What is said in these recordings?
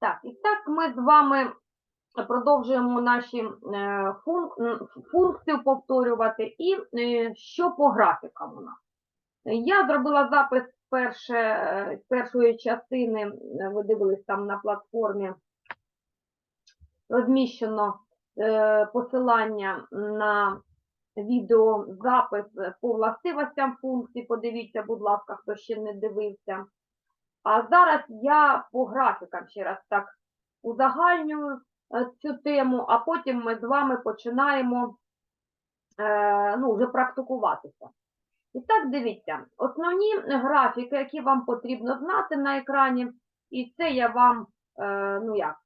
Так, і так ми з вами продовжуємо наші е, функ- м, повторювати. І е, що по графікам у нас? Я зробила запис перше, е, першої частини, ви дивились там на платформі, розміщено посилання на відеозапис по властивостям функцій. Подивіться, будь ласка, хто ще не дивився. А зараз я по графікам ще раз так узагальнюю е, цю тему, а потім ми з вами починаємо е, ну, вже практикуватися. І так, дивіться, основні графіки, які вам потрібно знати на екрані, і це я вам е, ну як,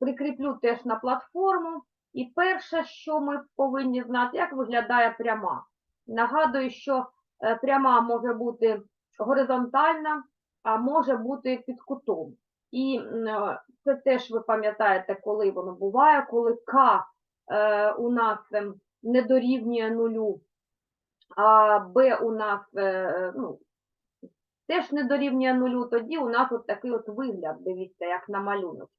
прикріплю теж на платформу. І перше, що ми повинні знати, як виглядає пряма. Нагадую, що пряма може бути горизонтальна, може бути під кутом. І е, це теж ви пам'ятаєте, коли воно буває, коли К е, у нас ем, не дорівнює нулю, а Б у нас е, ну, теж не дорівнює нулю, тоді у нас от такий от вигляд, дивіться, як на малюнок.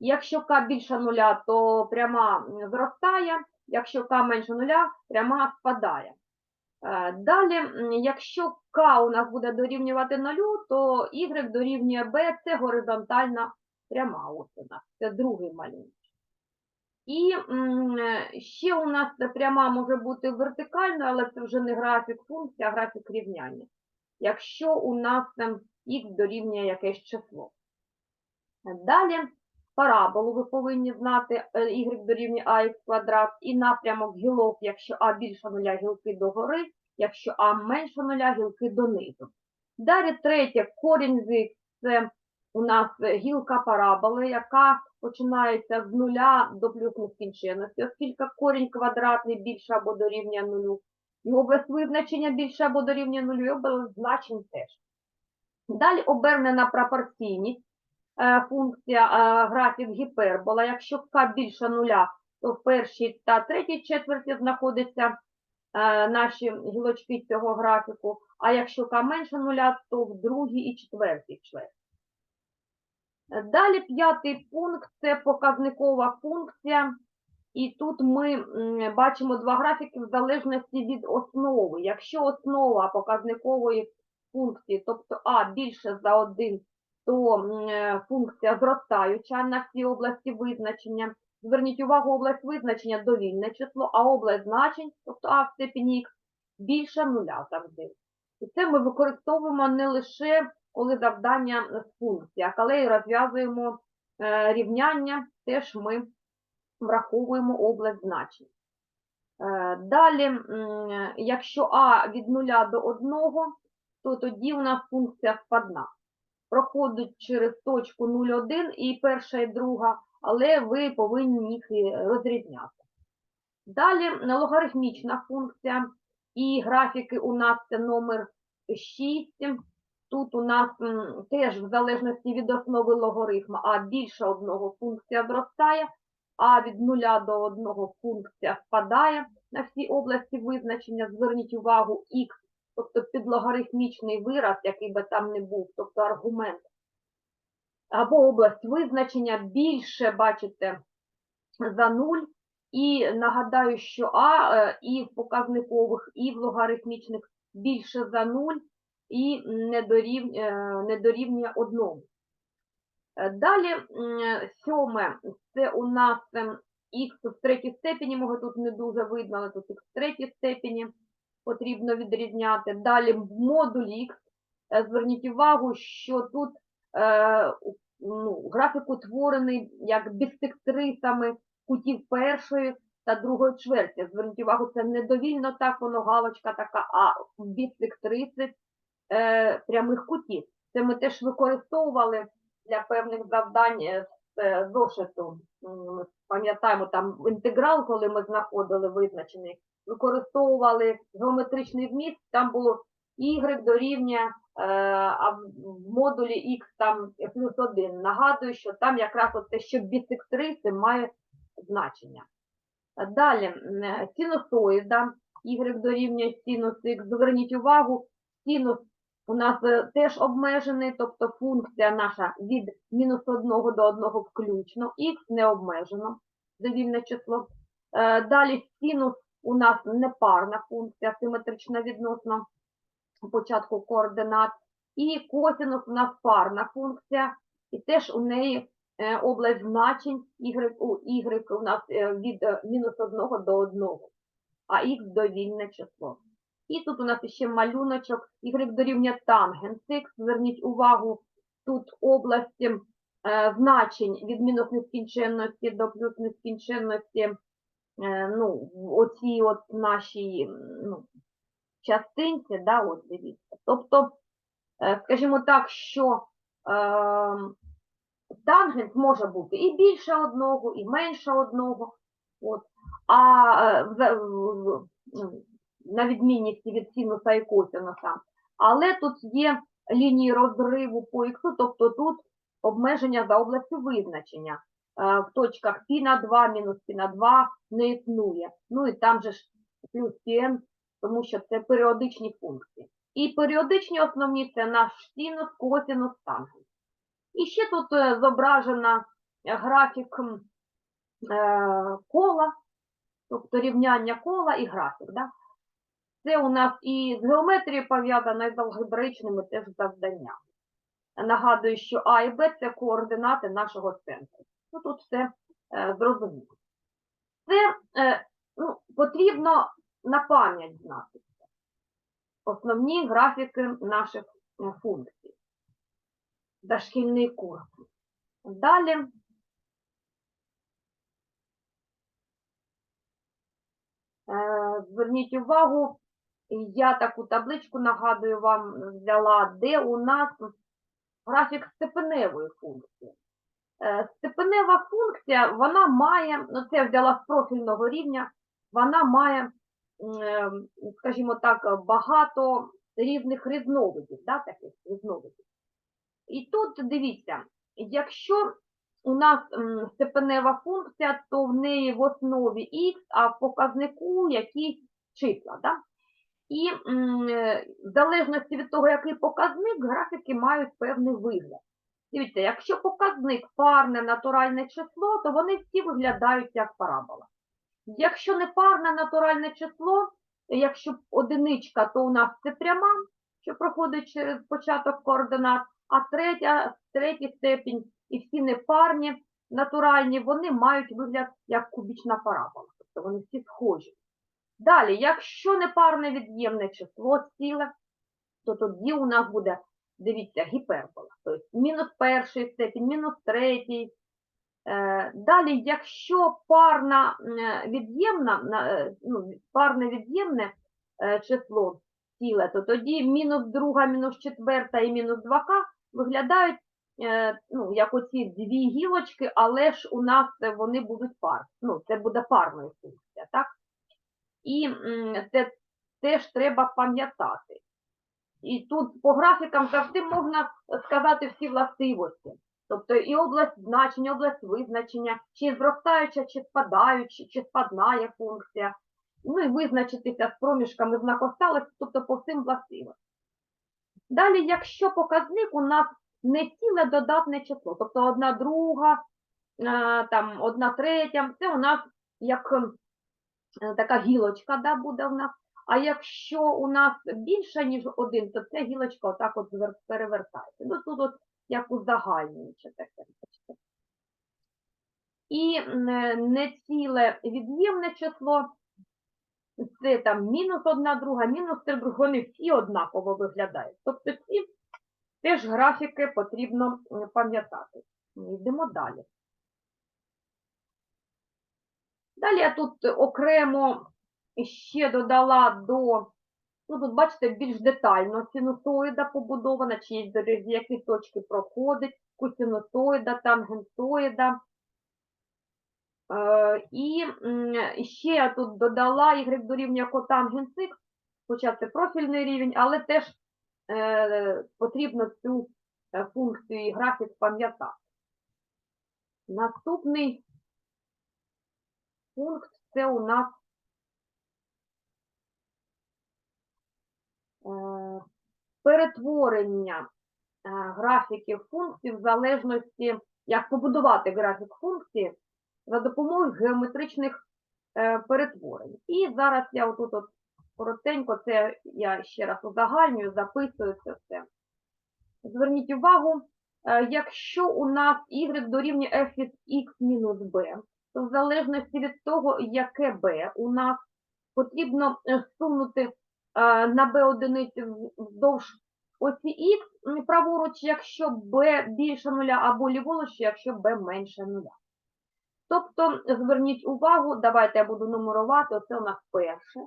Якщо К більше нуля, то пряма зростає, якщо К менше нуля, пряма спадає. Е, Далі, якщо К у нас буде дорівнювати нулю, то Y дорівнює B, це горизонтальна пряма. Ось у нас, це другий малюнок. І ще у нас пряма може бути вертикальною, але це вже не графік функції, а графік рівняння. Якщо у нас ем, х дорівнює якесь число. Далі параболу ви повинні знати е, y дорівнює ax квадрат і напрямок гілок, якщо а більше нуля гілки догори, якщо а менше нуля гілки донизу. Далі третє, корінь з х – це у нас е, гілка параболи, яка починається з нуля до плюс нескінченності, оскільки корінь квадратний більше або дорівнює нулю, і область визначення більше або дорівнює нулю, і область значень теж. Далі обернена пропорційність, функція е, графік гіпербола. Якщо k більше нуля, то в першій та третій четверті знаходяться е, наші гілочки цього графіку, а якщо k менше нуля, то в другій і четвертій чверті. Далі п'ятий пункт це показникова функція. І тут ми бачимо два графіки в залежності від основи. Якщо основа показникової функції, тобто А більше за 1, то е, функція зростаюча на всій області визначення. Зверніть увагу, область визначення довільне число, а область значень, тобто А в степені х, більше нуля завжди. І це ми використовуємо не лише коли завдання з функції, а коли і розв'язуємо е, рівняння, теж ми враховуємо область значень. Е, Далі, якщо А від 0 до 1, то тоді у нас функція складна. Проходить через точку 0,1 і перша, і друга, але ви повинні їх розрізняти. Далі логарифмічна функція, і графіки у нас це номер 6. Тут у нас теж в залежності від основи логарифма, а більше одного функція зростає, а від 0 до 1 функція спадає на всій області визначення. Зверніть увагу х, тобто підлогарифмічний вираз, який би там не був, тобто аргумент, або область визначення більше, бачите, за 0. І нагадаю, що А е, і в показникових, і в логарифмічних більше за 0 і не дорівнює, е, не дорівнює одному. Е, Далі сьоме, це у нас х в третій степені, може тут не дуже видно, але тут х в третій степені потрібно відрізняти. Далі в модулі е, зверніть увагу, що тут е, ну, графік утворений як бісектрисами кутів першої та другої чверті. Зверніть увагу, це не довільно так, воно галочка така, а бісектриси е, прямих кутів. Це ми теж використовували для певних завдань з е, зошиту. Ми пам'ятаємо там інтеграл, коли ми знаходили визначений, використовували геометричний вміст, там було y дорівнює, е, а в модулі x там плюс 1. Нагадую, що там якраз те, що бісектриси має значення. Е, Далі, е, синусоїда, y дорівнює синус х. Зверніть увагу, синус у нас е, теж обмежений, тобто функція наша від мінус 1 до 1 включно, х не обмежено, довільне число. Е, Далі синус у нас непарна функція, симетрична відносно початку координат. І косинус у нас парна функція, і теж у неї е, область значень у y у нас від мінус 1 до 1, а х довільне число. І тут у нас ще малюночок, y дорівнює тангенс х. Зверніть увагу, тут області е, значень від мінус нескінченності до плюс нескінченності, е, ну, оцій от нашій ну, частинці, да, от дивіться. Тобто, е, скажімо так, що е, тангенс може бути і більше одного, і менше одного. От. А е, в- в- на відмінність від синуса і косинуса. Але тут є лінії розриву по Х, тобто тут обмеження за областю визначення. Е, в точках пі на 2 мінус пі на 2 не існує. Ну і там же ж плюс пін, тому що це періодичні функції. І періодичні основні це наш синус, косинус, тангенс. І ще тут е, зображена графік е, кола, тобто рівняння кола і графік. Да? Це у нас і з геометрією пов'язано, і з алгебраїчними теж завданнями. Нагадую, що А і Б це координати нашого центру. Ну, тут все е, зрозуміло. Це е, ну, потрібно на пам'ять знати. Основні графіки наших е, функцій. Дошкільний курс. Далі. Е, Зверніть увагу, я таку табличку нагадую вам взяла, де у нас графік степеневої функції. Е, Степенева функція, вона має, ну це я взяла з профільного рівня, вона має, е, скажімо так, багато різних різновидів, да, таких різновидів. І тут дивіться, якщо у нас степенева функція, то в неї в основі х, а в показнику якісь числа. Да? І е, в залежності від того, який показник, графіки мають певний вигляд. Дивіться, якщо показник парне натуральне число, то вони всі виглядають як парабола. Якщо не парне натуральне число, якщо одиничка, то у нас це пряма, що проходить через початок координат, а третя, третій степінь і всі непарні натуральні, вони мають вигляд як кубічна парабола, тобто вони всі схожі. Далі, якщо непарне від'ємне число ціле, то тоді у нас буде, дивіться, гіпербола. Тобто мінус перший степінь, мінус третій. Е, Далі, якщо парна е, від'ємна, е, ну, парне від'ємне число ціле, то тоді мінус друга, мінус четверта і мінус 2к виглядають ну, як оці дві гілочки, але ж у нас вони будуть пар. Ну, це буде парною функція, так? І це теж треба пам'ятати. І тут по графікам завжди можна сказати всі властивості. Тобто і область значення, область визначення, чи зростаюча, чи спадаюча, чи спадна функція. Ну і визначитися з проміжками знакосталості, тобто по всім властивостям. Далі, якщо показник у нас не ціле додатне число, тобто одна друга, там, одна третя, це у нас як така гілочка да, буде в нас. А якщо у нас більше, ніж один, то ця гілочка отак от перевертається. Ну тут от як узагальнююче таке. І е, неціле від'ємне число, це там мінус одна друга, мінус три друга, вони всі однаково виглядають. Тобто ці теж графіки потрібно пам'ятати. Йдемо далі. Далі я тут окремо ще додала до, ну тут бачите, більш детально синусоїда побудована, чи через які точки проходить, косинусоїда, тангенсоїда. Е, І ще я тут додала y дорівнює котангенс х, хоча це профільний рівень, але теж е, потрібно цю е, функцію і графік пам'ятати. Наступний пункт це у нас е, перетворення е, графіків функцій в залежності, як побудувати графік функції за допомогою геометричних е, перетворень. І зараз я отут от коротенько, це я ще раз узагальнюю, записую це все. Зверніть увагу, якщо у нас y дорівнює f від x мінус b, в залежності від того, яке b у нас, потрібно е, сунути е, на b одиницю вздовж x м, праворуч, якщо b більше нуля, або ліворуч, якщо b менше нуля. Тобто, зверніть увагу, давайте я буду нумерувати, оце у нас перше.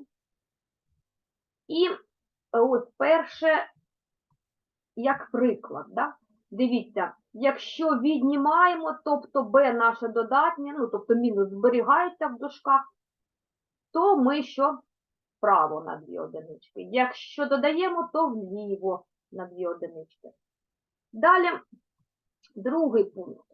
І е, ось перше, як приклад, да? дивіться, якщо віднімаємо, тобто b наше додатнє, ну, тобто мінус зберігається в дужках, то ми що? Вправо на дві одинички. Якщо додаємо, то вліво на дві одинички. Далі, другий пункт.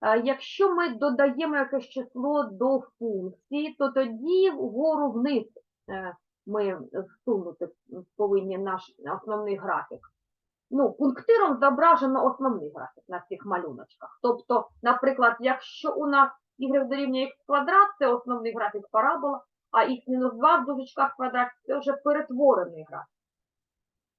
Е, Якщо ми додаємо якесь число до функції, то тоді вгору вниз е, ми всунути повинні наш основний графік. Ну, пунктиром зображено основний графік на цих малюночках. Тобто, наприклад, якщо у нас y дорівнює х квадрат, це основний графік парабола, а х-2 в дужечках квадрат це вже перетворений графік.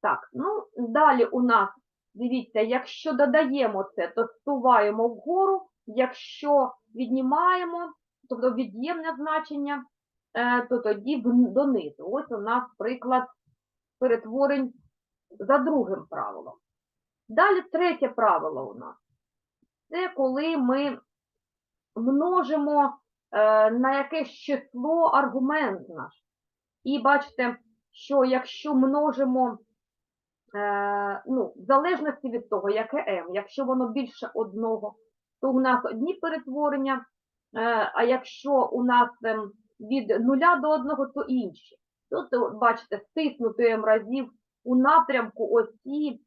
Так, ну далі у нас, дивіться, якщо додаємо це, то стуваємо вгору, якщо віднімаємо, тобто від'ємне значення, е, то тоді донизу. Ось у нас приклад перетворень за другим правилом. Далі третє правило у нас. Це коли ми множимо е, на якесь число аргумент наш. І бачите, що якщо множимо, е, ну, в залежності від того, яке m, якщо воно більше одного, то у нас одні перетворення, е, а якщо у нас ем, від нуля до одного, то інші. Тут, бачите, стиснути m разів у напрямку осі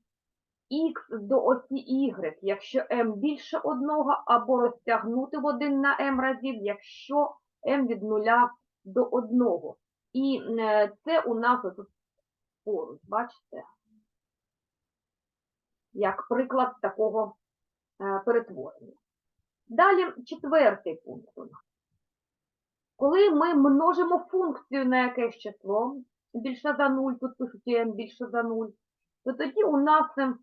х до осі y, якщо m більше одного, або розтягнути в один на m разів, якщо m від нуля до одного. І е, це у нас тут поруч, бачите? Як приклад такого е, перетворення. Далі четвертий пункт у нас. Коли ми множимо функцію на якесь число, більше за 0, тут пишуть m більше за 0, то тоді у нас е,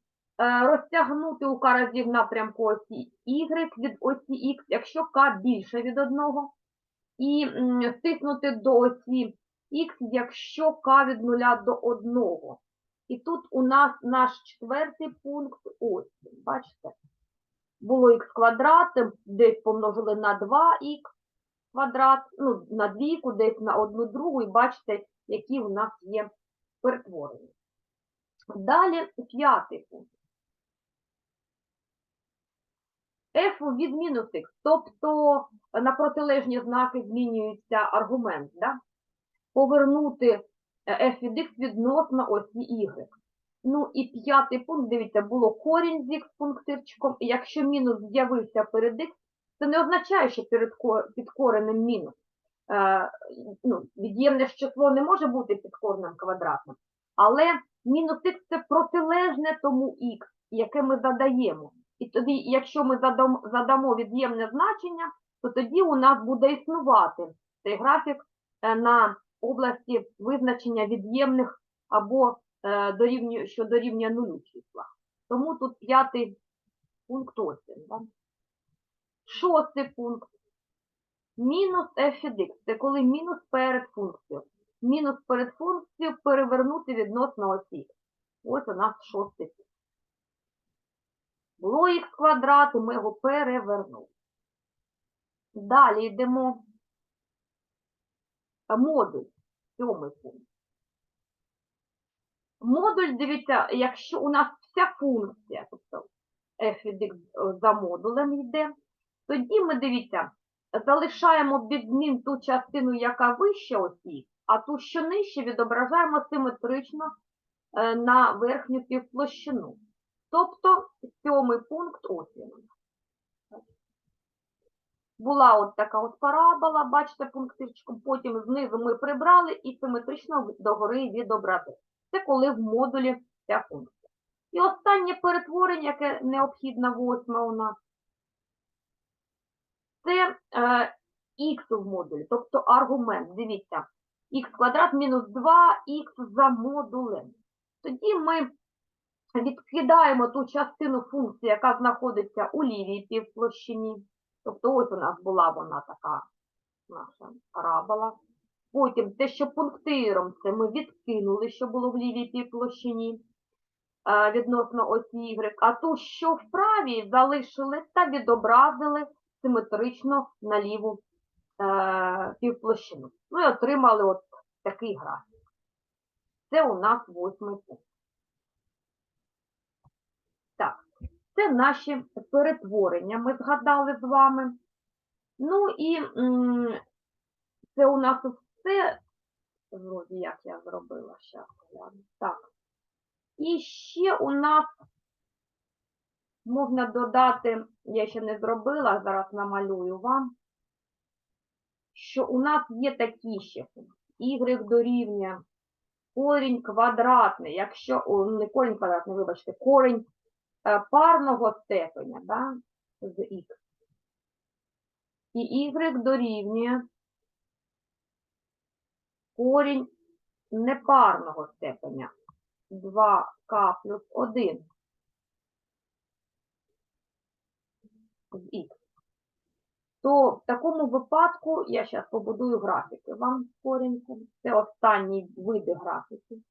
розтягнути у k разів напрямку осі y від осі x, якщо k більше від одного, і стиснути до осі х, якщо k від 0 до 1. І тут у нас наш четвертий пункт ось, бачите? Було х квадрат, десь помножили на 2х квадрат, ну, на двійку, десь на одну другу, і бачите, які у нас є перетворення. Далі п'ятий пункт. f від мінус х, тобто на протилежні знаки змінюється аргумент, да? повернути е, f від х відносно осі y. Ну і п'ятий пункт, дивіться, було корінь з х пунктирчиком, і якщо мінус з'явився перед х, це не означає, що перед ко- під коренем мінус. Е, ну, від'ємне число не може бути під коренем квадратним, але мінус х це протилежне тому х, яке ми задаємо. І тоді, якщо ми задам, задамо від'ємне значення, то тоді у нас буде існувати цей графік е, на області визначення від'ємних або е, дорівнює, що дорівнює нулю числа. Тому тут п'ятий пункт Да? Шостий пункт. Мінус f від x. Це коли мінус перед функцією. Мінус перед функцією перевернути відносно осі. Ось у нас шостий пункт. Було х квадрат, і ми його перевернули. Далі йдемо. Модуль. Сьомий пункт. Модуль, дивіться, якщо у нас вся функція, тобто f від x за модулем йде, тоді ми, дивіться, залишаємо без змін ту частину, яка вище осі, а ту, що нижче, відображаємо симетрично е, на верхню півплощину. Тобто сьомий пункт ось. Була от така от парабола, бачите, пунктирчиком, потім знизу ми прибрали і симетрично догори відобразили. Це коли в модулі ця функція. І останнє перетворення, яке необхідно восьме у нас, це е, х в модулі, тобто аргумент. Дивіться, х квадрат мінус 2х за модулем. Тоді ми відкидаємо ту частину функції, яка знаходиться у лівій півплощині. Тобто ось у нас була вона така наша парабола. Потім те, що пунктиром це ми відкинули, що було в лівій півплощині е, відносно осі Y, а ту, що в правій, залишили та відобразили симетрично на ліву е, півплощину. Ну і отримали от такий графік. Це у нас восьмий пункт. Так, це наші перетворення, ми згадали з вами. Ну і це у нас все, вроді як я зробила, зараз гляну. Так. І ще у нас можна додати, я ще не зробила, зараз намалюю вам, що у нас є такі ще y дорівнює корінь квадратний, якщо, о, не корінь квадратний, вибачте, корінь е, парного степеня, да, з х. І y дорівнює корінь непарного степеня 2k плюс 1 з х. То в такому випадку я зараз побудую графіки вам скоренько. Це останні види графіків.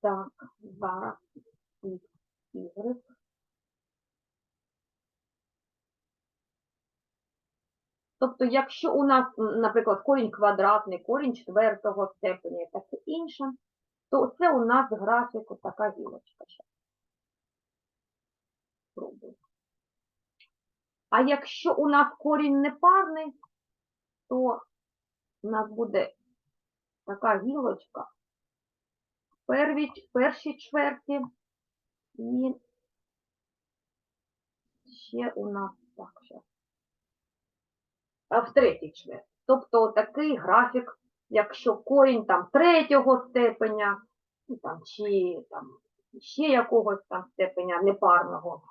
Так, зараз х, y. Тобто, якщо у нас, наприклад, корінь квадратний, корінь четвертого степеня і інше, то це у нас графік така гілочка. Щас. А якщо у нас корінь непарний, то у нас буде така гілочка в первій- першій чверті і ще у нас так, щас. А в третій чверті. Тобто такий графік, якщо корінь там третього степеня, там, чи там, ще якогось там степеня непарного,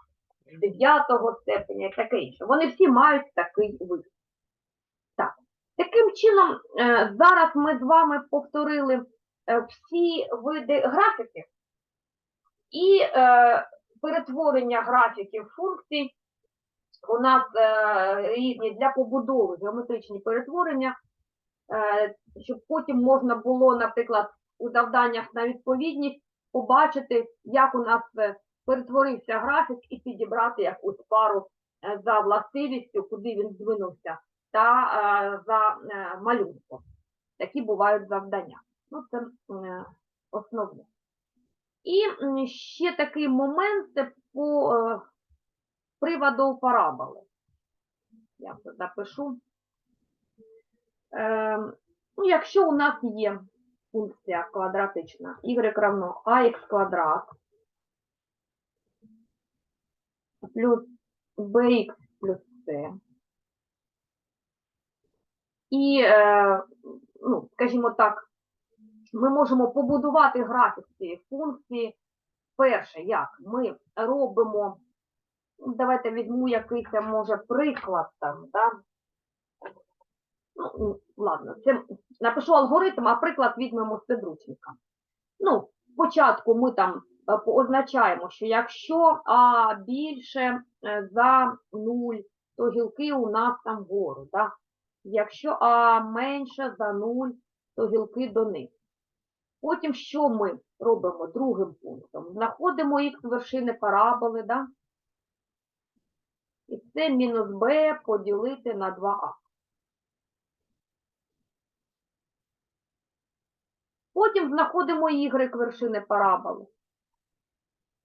дев'ятого степеня і таке інше. Вони всі мають такий вид. Так. Таким чином, е, зараз ми з вами повторили е, всі види графіків і е, перетворення графіків функцій у нас е, різні для побудови геометричні перетворення, е, щоб потім можна було, наприклад, у завданнях на відповідність побачити, як у нас е, перетворився графік і підібрати якусь пару е, за властивістю, куди він здвинувся, та е, за малюнком. Такі бувають завдання. Ну, це основне. І ще такий момент по приводу параболи. Я це запишу. Е, ну, якщо у нас є функція квадратична y равно ax квадрат плюс bx плюс c. І, е, ну, скажімо так, ми можемо побудувати графік цієї функції. Перше, як ми робимо, давайте візьму якийсь, може, приклад там, да? Ну, ладно, це напишу алгоритм, а приклад візьмемо з підручника. Ну, спочатку ми там е, позначаємо, що якщо А більше е, за 0, то гілки у нас там вгору. Да? Якщо А менше за 0, то гілки донизу. Потім що ми робимо другим пунктом? Знаходимо х вершини параболи, да? і це мінус b поділити на 2а. Потім знаходимо y вершини параболи.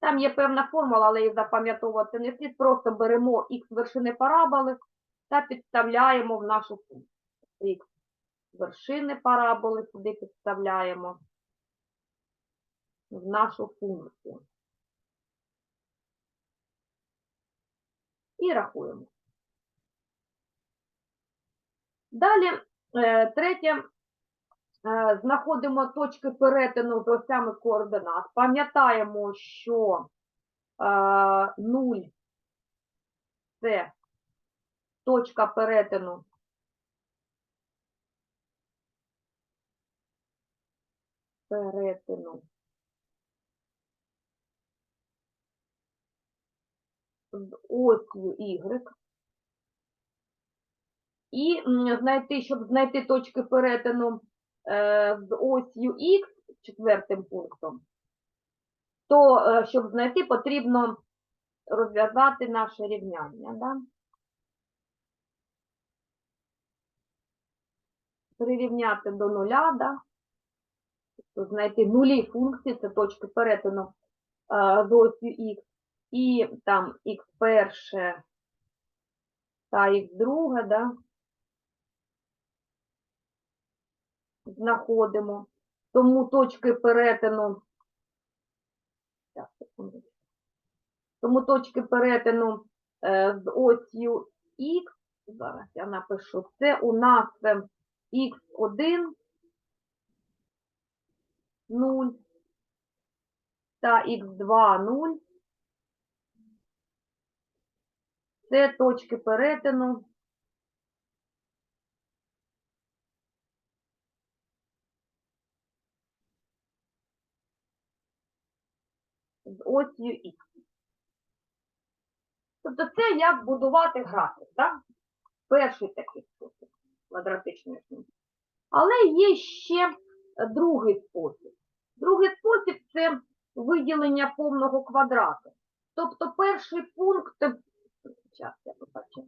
Там є певна формула, але її запам'ятовувати не слід. Просто беремо х вершини параболи та підставляємо в нашу функцію. Х вершини параболи сюди підставляємо в нашу функцію. І рахуємо. Далі Е, Третє, знаходимо точки перетину з осями координат. Пам'ятаємо, що е, 0 це точка перетину перетину з осью Y. І знайти, щоб знайти точки перетину е, з осью Х четвертим пунктом, то е, щоб знайти, потрібно розв'язати наше рівняння. Да? Прирівняти до нуля, да? Тобто знайти нулі функції, це точки перетину е, з осью Х, і там Х перше та Х друге, да? Знаходимо. Тому точки перетину. Тому точки перетину е, з осью Х, зараз я напишу, це у нас е, Х1, 0 та Х2, 0. Це точки перетину з осью Х. Тобто це як будувати графік, так? Перший такий спосіб квадратичної функції. Але є ще е, другий спосіб. Другий спосіб це виділення повного квадрату. Тобто перший пункт, зараз я побачу,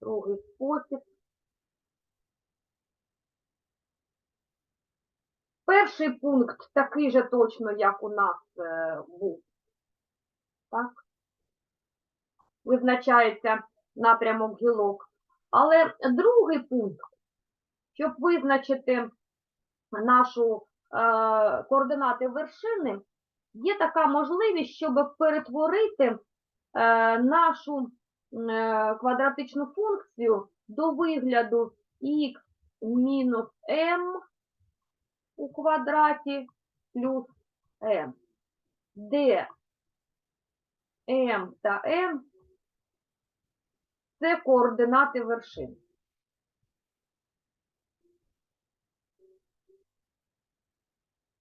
другий спосіб. Перший пункт такий же точно, як у нас е, був. Так? Визначається напрямок гілок. Але другий пункт, щоб визначити нашу е, координати вершини, є така можливість, щоб перетворити е, нашу е, квадратичну функцію до вигляду х мінус m у квадраті плюс m, де m та n це координати вершин.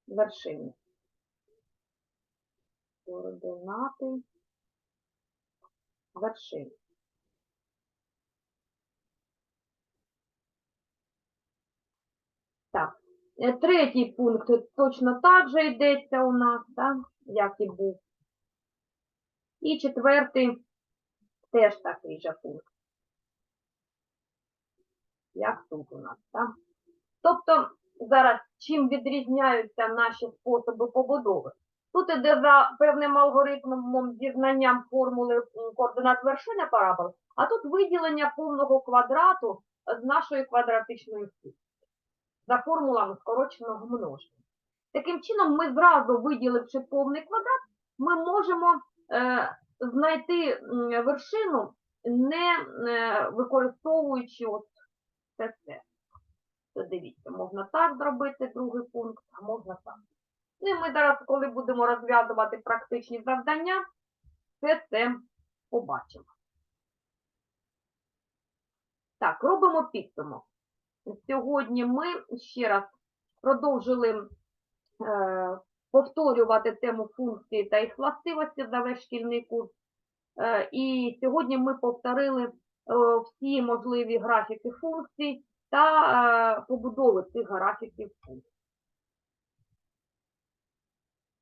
Вершини. Координати вершин. Так, Е, Третій пункт точно так же йдеться у нас, так, як і був. І четвертий теж такий же пункт. Як тут у нас, так? Тобто, зараз чим відрізняються наші способи побудови? Тут іде за певним алгоритмом дізнанням формули координат вершини парабол, а тут виділення повного квадрату з нашої квадратичної функції за формулами скороченого множення. Таким чином, ми зразу, виділивши повний квадрат, ми можемо е, знайти вершину, не е, використовуючи от це все. Дивіться, можна так зробити другий пункт, а можна так. Ну і ми зараз, коли будемо розв'язувати практичні завдання, все це побачимо. Так, робимо підсумок. Сьогодні ми ще раз продовжили е, повторювати тему функції та їх властивості за весь шкільний курс. Е, і сьогодні ми повторили е, всі можливі графіки функцій та е, побудови цих графіків функцій.